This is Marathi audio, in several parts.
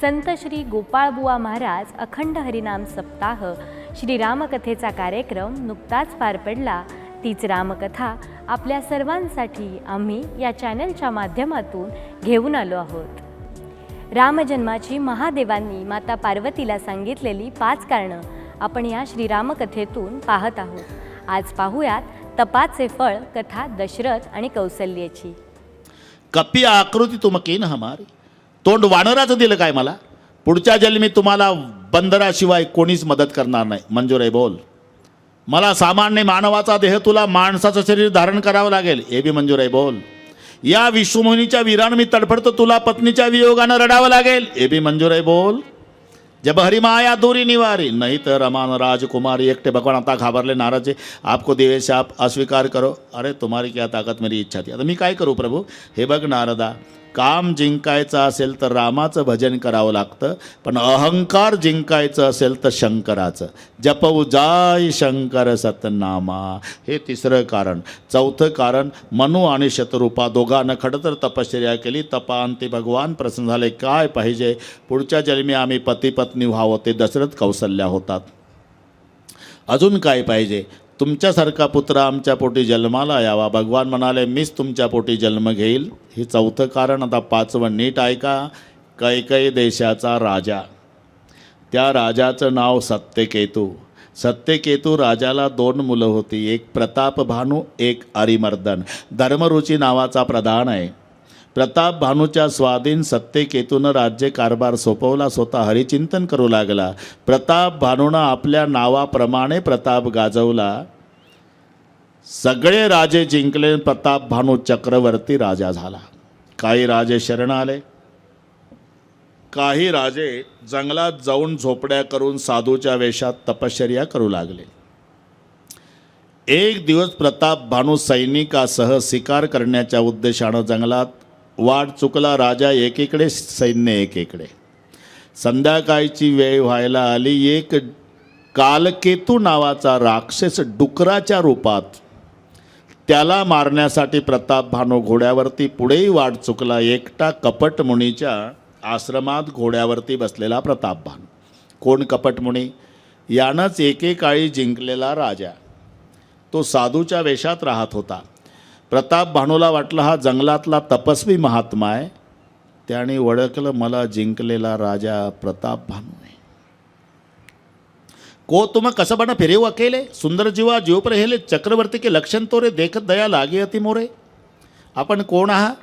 संत श्री गोपाळबुवा महाराज अखंड हरिनाम सप्ताह श्री रामकथेचा कार्यक्रम नुकताच पार पडला. तीच रामकथा आपल्या सर्वांसाठी आम्ही या चॅनलच्या माध्यमातून घेऊन आलो आहोत. रामजन्माची महादेवांनी माता पार्वतीला सांगितलेली पाच कारणं आपण या श्रीरामकथेतून पाहत आहोत. आज पाहूयात तपाचे फळ कथा दशरथ आणि कौसल्याची. कपी आकृती तुमकीन हमारी। तोंड वानराचं दिलं काय मला? पुढच्या जन्मी तुम्हाला बंदराशिवाय कोणीच मदत करणार नाही. मंजूर आहे बोल. मला सामान्य मानवाचा देह तुला माणसाचं शरीर धारण करावं लागेल हे बी मंजूर आहे बोल. या विश्वमोहिनीच्या वीरानं मी तडफडतो तुला पत्नीच्या वियोगानं रडावं लागेल हे बी मंजूर आहे बोल. जब हरिमाया दूरी निवारी नहीं तर रमान राजकुमारी एकटे भगवान आता घाबरले नाराज. आहे आपको देवेश से आप अस्वीकार करो. अरे तुम्हारी क्या ताकत मेरी इच्छा थी? आता मी काय करू प्रभू? हे बघ नारदा काम जिंकायचं असेल तर रामाचं भजन करावं लागतं पण अहंकार जिंकायचं असेल तर शंकराचं. जपऊ जाय शंकर सतनामा. हे तिसरं कारण. चौथं कारण मनु आणि शतरूपा दोघांनं खडतर तपश्चर्या केली. तपांती भगवान प्रसन्न झाले. काय पाहिजे? पुढच्या जन्मी आम्ही पती पत्नी व्हावं ते दशरथ कौसल्या होतात. अजून काय पाहिजे? तुमच्यासारखा पुत्र आमच्या पोटी जन्माला यावा. भगवान म्हणाले मीच तुमच्या पोटी जन्म घेईल. हे चौथं कारण. आता पाचवं नीट ऐका. कैकई देशाचा राजा. त्या राजाचं नाव सत्यकेतू. सत्यकेतू राजाला दोन मुलं होती. एक प्रताप भानू एक अरिमर्दन. धर्मरुची नावाचा प्रधान आहे. प्रताप भानूच्या स्वाधीन सत्यकेतूनं राज्य कारभार सोपवला. स्वतः हरिचिंतन करू लागला. प्रताप भानूनं आपल्या नावाप्रमाणे प्रताप गाजवला. सगळे राजे जिंकले प्रताप भानू चक्रवर्ती राजा झाला. काही राजे शरण आले. काही राजे जंगलात जाऊन झोपड्या करून साधूच्या वेशात तपश्चर्या करू लागले. एक दिवस प्रताप भानू सैनिकासह शिकार करण्याच्या उद्देशानं जंगलात वाट चुकला राजा एकीकडे सैन्य एकीकडे. संध्याकाळची वेळ व्हायला आली एक कालकेतू नावाचा राक्षस डुकराच्या रूपात त्याला मारण्यासाठी प्रताप भानू घोड्यावरती पुढेही वाट चुकला. एकटा कपटमुनीच्या आश्रमात घोड्यावरती बसलेला प्रताप भानू. कोण कपटमुनी यानंच एकेकाळी जिंकलेला राजा. तो साधूच्या वेशात राहत होता. प्रताप भानूला वाटलं हा जंगलातला तपस्वी महात्मा आहे. त्याने ओळखलं मला जिंकलेला राजा प्रताप भानू आहे. को तुम कसबन फिरेव अकेले? सुंदर जीवा जीव प्रहेले चक्रवर्ती के लक्षण तोरे देखत दया लागे अति मोरे। आपण कोण आहात?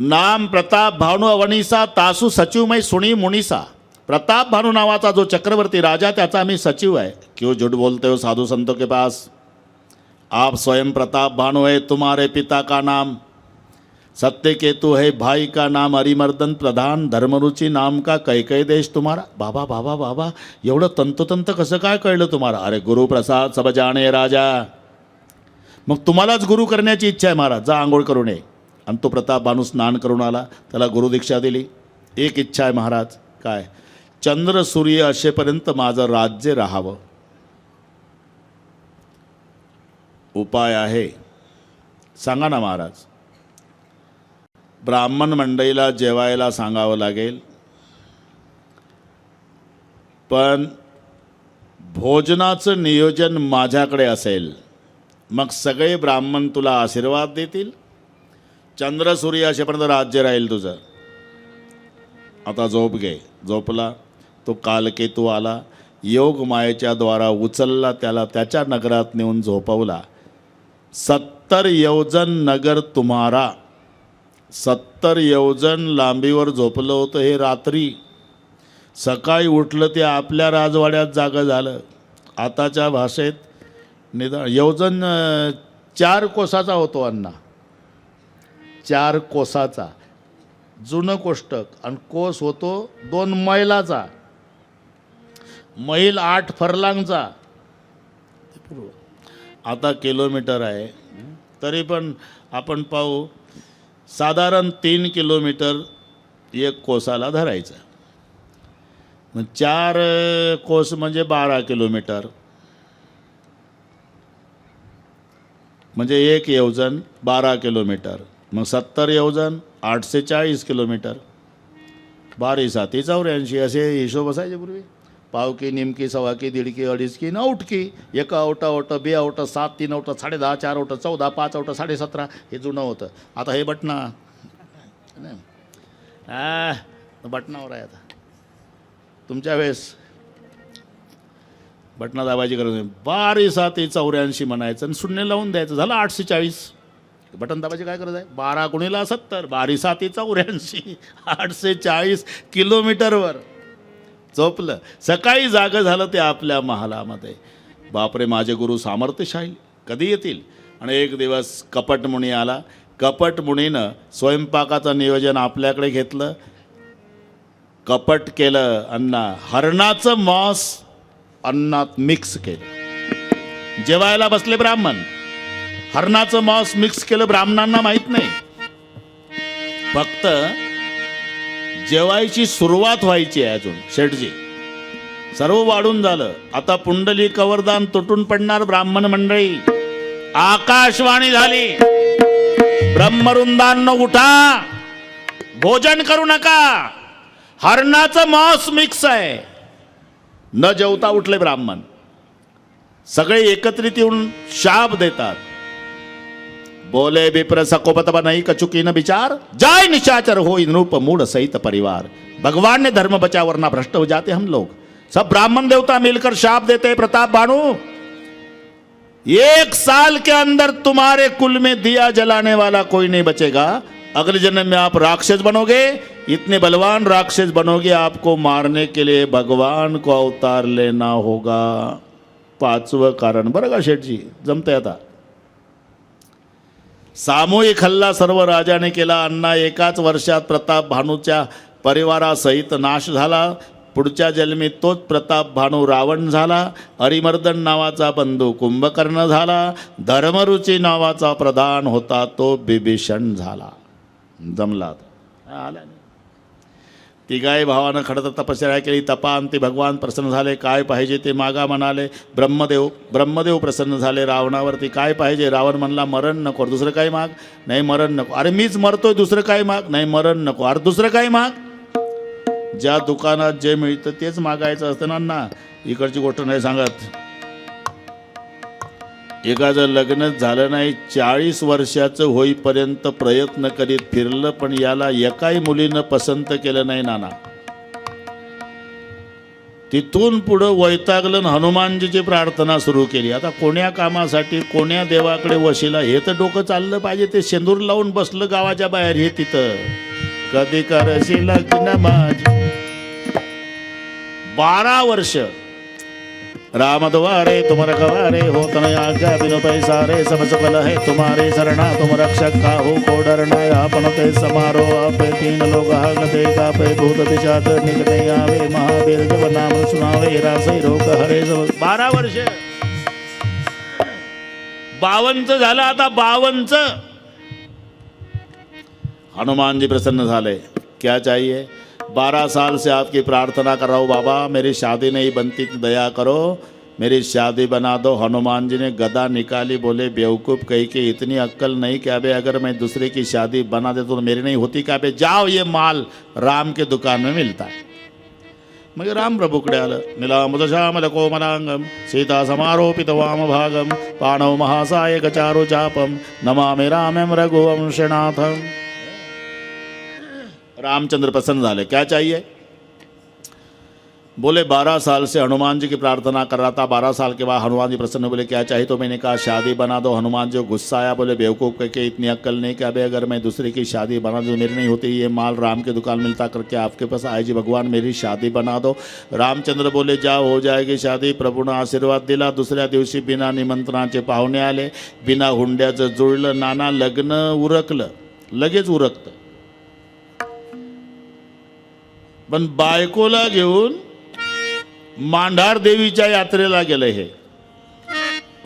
नाम प्रताप भानू अवनीसा तासू सचिवमय सुणी मुनीसा। प्रताप भानू नावाचा जो चक्रवर्ती राजा त्याचा आम्ही सचिव आहे। क्यों झूठ बोलते हो साधु संतों के पास? आप स्वयं प्रताप भानु है तुम्हारे पिता का नाम? सत्यकेतु है भाई का नाम अरिमर्दन प्रधान धर्मरुची नाम का कैकै देश तुम्हारा। बाबा बाबा बाबा एवढं तंतोतंत कसं काय कळलं तुम्हाला? अरे गुरुप्रसाद सब जाणे राजा। मग तुम्हालाच गुरु करण्याची इच्छा आहे महाराज जा आंघोळ करून ये आणि तो प्रताप माणूस स्नान करून आला त्याला गुरुदीक्षा दिली. एक इच्छा आहे महाराज काय? चंद्र सूर्य असेपर्यंत माझं राज्य राहावं. उपाय आहे. सांगा ना महाराज ब्राह्मण मंडईला जेवायला सांगावं लागेल. पण भोजनाचं नियोजन माझ्याकडे असेल. मग सगळे ब्राह्मण तुला आशीर्वाद देतील. चंद्रसूर्य असेपर्यंत राज्य राहील तुझं. आता झोप घे. झोपला. तो कालकेतू आला. योग मायेच्या द्वारा उचलला. त्याला त्याच्या नगरात नेऊन झोपवला. सत्तर योजन नगर तुम्हारा. सत्तर यवजन लांबीवर झोपलं होतं हे रात्री. सकाळी उठलं ते आपल्या राजवाड्यात जागं झालं. आताच्या भाषेत निदान यवजन चार कोसाचा होतो अण्णा. चार कोसाचा. जुनं कोष्टक आणि कोस होतो दोन मैलाचा. मैल आठ फरलांगचा. आता किलोमीटर आहे. तरी पण आपण पाहू. साधारण तीन किलोमीटर एक कोसाला धरायचा. मग चार कोस म्हणजे बारा किलोमीटर. म्हणजे एक योजन बारा किलोमीटर. मग सत्तर योजन आठशे चाळीस किलोमीटर. बारी साती चौऱ्याऐंशी असे हिशोब असायचे पूर्वी. पावकी निमकी सवाकी दीडकी अडीचकी न की एका औटा औट बे आवटं सात तीन आवटं साडे दहा चार औट चौदा पाच आवटं साडे सतरा हे जुनं होतं. आता हे बटणं. नाही. आ, आहे आता. तुमच्या वेळेस बटना दाबायची गरज नाही. बारी ते चौऱ्याऐंशी म्हणायचं आणि शून्य लावून द्यायचं. झालं आठशे चाळीस. बटन दाबायची काय गरज आहे? बारा गुणीला सत्तर. बारी ते चौऱ्याऐंशी. आठशे चाळीस किलोमीटरवर. झोपलं सकाळी जागं झालं ते आपल्या महालामध्ये. बापरे माझे गुरु सामर्थ्यशाही. कधी येतील? आणि एक दिवस कपटमुनी आला. कपटमुनीनं स्वयंपाकाचं नियोजन आपल्याकडे घेतलं. कपट केलं अण्णा. हरणाचं मांस अन्नात मिक्स केलं. जेवायला बसले ब्राह्मण. हरणाचं मांस मिक्स केलं ब्राह्मणांना माहीत नाही. फक्त जेवायची सुरुवात व्हायची आहे अजून शेठजी. सर्व वाढून झालं. आता पुंडली कवरदान तुटून पडणार ब्राह्मण मंडळी. आकाशवाणी झाली. ब्रह्मरुंदांनो उठा. भोजन करू नका. हरणाचं मॉस मिक्स आहे. न जेवता उठले ब्राह्मण. सगळे एकत्रित येऊन शाप देतात. बोले विप्र सकोपत नहीं कचुकी न विचार। जाय निशाचर हो नृप मूड सहित परिवार। भगवान ने धर्म बचा वरना भ्रष्ट हो जाते हम लोग। सब ब्राह्मण देवता मिलकर शाप देते प्रताप बाणु। एक साल के अंदर तुम्हारे कुल में दिया जलाने वाला कोई नहीं बचेगा। अगले जन्म में आप राक्षस बनोगे। इतने बलवान राक्षस बनोगे, आपको मारने के लिए भगवान को अवतार लेना होगा। पांचवा कारण। बरगा का शेठजी जमते आता सामूहिक हल्ला सर्व राजाने केला. अण्णा एकाच वर्षात प्रताप भानूच्या परिवारासहित नाश झाला. पुढच्या जन्मी तोच प्रताप भानू रावण झाला. हरिमर्दन नावाचा बंधू कुंभकर्ण झाला. धर्मरुची नावाचा प्रधान होता तो बिभीषण झाला. जमला आला नाही. तिघाही भावानं खडतर तपश्चर्या केली. तपांती भगवान प्रसन्न झाले. काय पाहिजे ते मागा म्हणाले. ब्रह्मदेव ब्रह्मदेव प्रसन्न झाले. रावणावरती काय पाहिजे? रावण म्हणला मरण नको दुसरं काही माग. नाही मरण नको. अरे मीच मरतोय दुसरं काय माग. नाही मरण नको. अरे दुसरं काय माग. ज्या दुकानात जे मिळतं तेच मागायचं असतं ना इकडची गोष्ट नाही सांगत. एखादं लग्नच झालं नाही चाळीस वर्षाचं होईपर्यंत प्रयत्न करीत फिरलं पण याला एकाही मुलीनं पसंत केलं नाही नाना. तिथून पुढं वैतागलन हनुमानजीची प्रार्थना सुरू केली. आता कोण्या कामासाठी कोण्या देवाकडे वशिला हे तर डोकं चाललं पाहिजे. ते शेंदूर लावून बसलं गावाच्या बाहेर हे तिथं. कधी करशी लग्न माझी? बारा वर्ष. रामद्वारे तुम रखवारे हो तन आज्ञा बिनु पैसा रे सब सकल है तुम्हारे शरणा। तुम रक्षक काहू हो, को डरना आपन ते समारो आपे तीन लोग गते कापे भूत पिशाच निकट आवे महावीर जब नाम सुनावे रासे रोग हरे सब बारा वर्ष। बावनच झालं आता बावनच हनुमानजी प्रसन्न झाले क्या चाहिए? बारह साल से आपकी प्रार्थना कर रहा हूँ, बाबा, मेरी शादी नहीं बनती तो दया करो। मेरी शादी बना दो। हनुमान जी ने गदा निकाली, बोले, बेवकूफ़ कही कि इतनी अक्कल नहीं क्या बे? अगर मैं दूसरे की शादी बना दे तो मेरी नहीं होती क्या बे? जाओ, ये माल राम के दुकान में मिलता है। मग राम प्रभूकडे आलं निलामुदशामल कोमलांगम सीता समारोपित वामभागम पाणव महासाय गचारो चापम, नमामि रामम रघुवंशनाथम। रामचंद्र प्रसन्न झाले. क्या चाहिए? बोले बारह साल से हनुमान जी की प्रार्थना कर रहा था। बारह साल के बाद हनुमान जी प्रसन्न बोले क्या चाहिए? तो मैंने कहा शादी बना दो। हनुमान जी गुस्सा आया बोले बेवकूफ़ कह के इतनी अक्ल नहीं क्या बे अगर मैं दूसरे की शादी बना दूँ मेरी नहीं होती ये माल राम की दुकान मिलता करके आपके पास आए। जी भगवान मेरी शादी बना दो। रामचंद्र बोले जाओ हो जाएगी शादी। प्रभूनं आशीर्वाद दिला। दुसऱ्या दिवशी बिना निमंत्रणाचे पाहुणे आले बिना हुंड्याचं जुळलं नाना लग्न उरकलं। लगेच उरकतं। पण बायकोला घेऊन मांढार देवीच्या यात्रेला गेलं हे.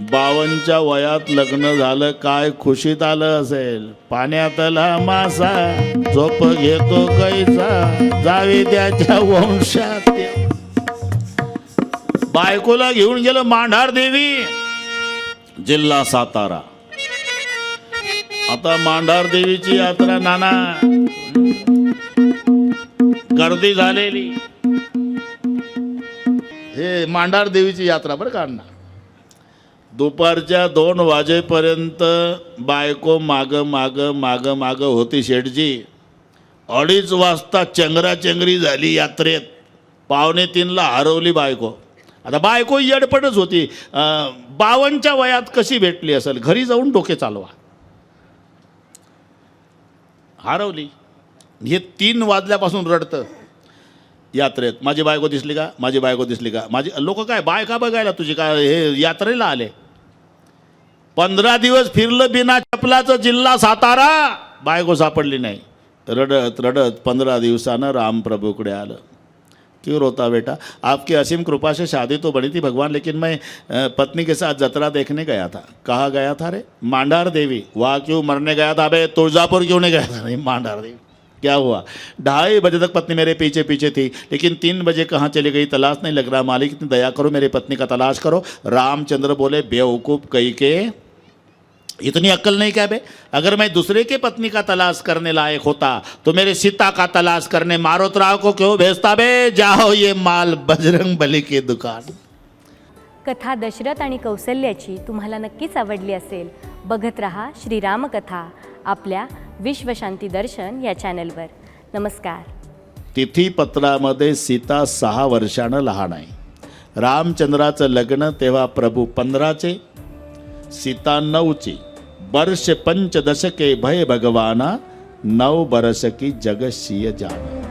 बावनच्या वयात लग्न झालं काय खुशीत आलं असेल? पाण्यातला मासा झोप घेतो कैसा? जावे त्याच्या वंशात. बायकोला घेऊन गेलं मांढार देवी. जिल्हा सातारा. आता मांढार देवीची यात्रा नाना. गर्दी झालेली. हे मांडार देवीची यात्रा बरं का अण्णा? दुपारच्या दोन वाजेपर्यंत बायको माग माग माग माग होती शेठजी. अडीच वाजता चंगराचंगरी झाली यात्रेत. पावणे तीनला हरवली बायको. आता बायको येडपटच होती. बावनच्या वयात कशी भेटली असेल? घरी जाऊन डोके चालवा. हरवली. हे तीन वाजल्यापासून रडतं. यात्रेत. माझी बायको दिसली का? माझी बायको दिसली का? माझी लोक काय बाय का बघायला तुझी? काय हे यात्रेला आले. पंधरा दिवस फिरलं बिना चपलाचं जिल्हा सातारा. बायको सापडली नाही. रडत रडत पंधरा दिवसानं राम प्रभूकडे आलं. क्यों रोता बेटा? आपकी असीम कृपा से शादी तो बनी थी भगवान लेकिन मैं पत्नी के साथ जतरा देखने गया था। कहाँ गया था रे? मांडार देवी। वहाँ क्यों मरने गया था? अबे तुलजापुर क्यों नहीं गया था? नहीं मांडार देवी। क्या हुआ? ढाई बजे तक पत्नी मेरे पीछे पीछे थी लेकिन तीन बजे कहाँ चली गई? तलाश नहीं लग रहा। मालिक इतनी दया करो मेरी पत्नी का तलाश करो। रामचंद्र बोले बेवकूफ़ कही के? इतनी अक्ल नहीं क्या बे? अगर मैं दूसरे के पत्नी का तलाश करने लायक होता तो मेरे सीता का तलाश करने मारोतराव को क्यों भेजता बे? जाओ ये माल बजरंग बली की दुकान। कथा दशरथ आणि कौसल्याची तुम्हाला नक्कीच आवडली असेल. बघत रहा श्रीरामकथा आपल्या विश्वशांती दर्शन या चॅनलवर. नमस्कार. तिथीपत्रामध्ये सीता सहा वर्षानं लहान आहे. रामचंद्राचं लग्न तेव्हा प्रभू पंधराचे सीता नऊची. वर्ष पंचदशके भय भगवाना नऊ बरस की जग सिय जाना.